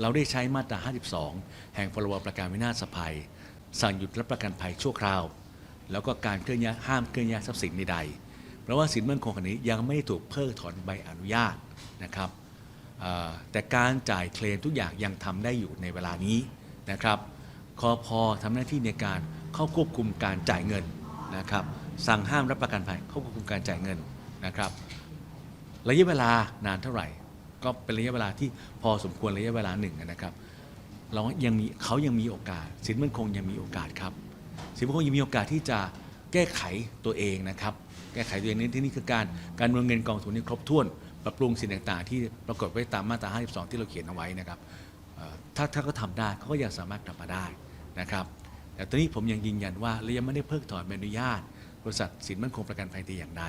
เราได้ใช้มาตรา 52 แห่งพรบประกันวินาศภัย สั่งหยุดรับประกันภัยชั่วคราว แล้วก็การเคลื่อนย้ายห้ามเคลื่อนย้ายทรัพย์สินใดๆเพราะว่าสินมั่นคงอันนี้ยังไม่ถูกเพิกถอนใบอนุญาตนะครับแต่การจ่ายเคลมทุกอย่างยังทำได้อยู่ในเวลานี้นะครับคอพอทำหน้าที่ในการเข้าควบคุมการจ่ายเงินนะครับ สั่งห้ามรับประกันภัยเข้าควบคุมการจ่ายเงินนะครับ ระยะเวลานานเท่าไหร่ ก็เป็นระยะเวลาที่พอสมควรระยะเวลาหนึ่งนะครับ เรายังมีเขายังมีโอกาส สินมั่นคงยังมีโอกาสครับ สินมั่นคงยังมีโอกาสที่จะแก้ไขตัวเองนะครับ แก้ไขตัวเองนี่ที่นี่คือการการเงินกองทุนที่ครบถ้วน ปรับปรุงสิ่งต่างๆ ที่ปรากฏไว้ตามมาตรา 52 ที่เราเขียนเอาไว้นะครับถ้าถ้าเขาทำได้เขาก็ยังสามารถกลับมาได้นะครับ แต่ตอนนี้ผมยังยืนยันว่าเรายังไม่ได้เพิกถอนใบอนุญาต บริษัทสินมั่นคงประกันภัยแต่อย่างใด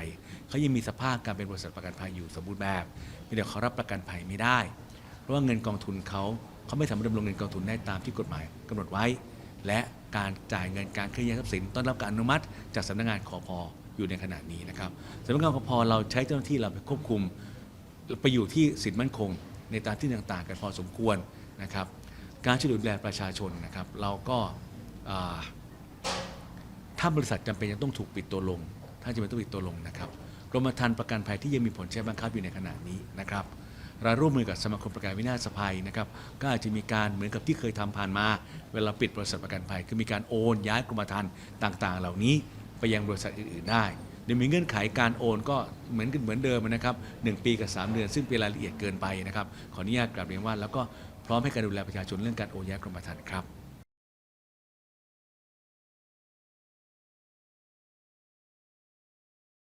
เขายังมีสภาพการเป็นบริษัทประกันภัยอยู่สมบูรณ์แบบเพียงแต่เขารับประกันภัยไม่ได้ เพราะว่าเงินกองทุนเขาเขาไม่สามารถดำรงเงินกองทุนได้ตามที่กฎหมายกำหนดไว้ และการจ่ายเงินการเคลื่อนย้ายทรัพย์สินต้องรับการอนุมัติจากสำนักงานคอพอยู่ในขณะนี้นะครับสำนักงานคอพเราใช้เจ้าหน้าที่เราไปควบคุมไปอยู่ที่สินมั่นคง ในตามที่ต่างๆ กันพอสมควรนะครับการช่วยเหลือดูแลประชาชนนะครับ เราก็า ถ้าบริษัทจำเป็นจะต้องถูกปิดตัวลง ถ้าจำเป็นต้องปิดตัวลงนะครับกรมธรรม์ประกันภัยที่ยังมีผลใช้บังคับอยู่ในขณะนี้นะครับเราร่วมมือกับสมาคมประกันวินาศภัยนะครับก็อาจจะมีการเหมือนกับที่เคยทำผ่านมา เวลาปิดบริษัทประกันภัย คือมีการโอนย้ายกรมธรรม์ต่างๆ เหล่านี้ไปยังบริษัทอื่นๆได้โดยมีเงื่อนไขการโอนก็เหมือนกันเหมือนเดิมนะครับหนึ่งปีกับ 3 เดือน ซึ่งเป็นรายละเอียดเกินไปนะครับขออนุญาตกราบเรียนว่าแล้วก็พร้อมให้การดูแลประชาชนเรื่องการโอนย้ายกรมธรรม์ครับ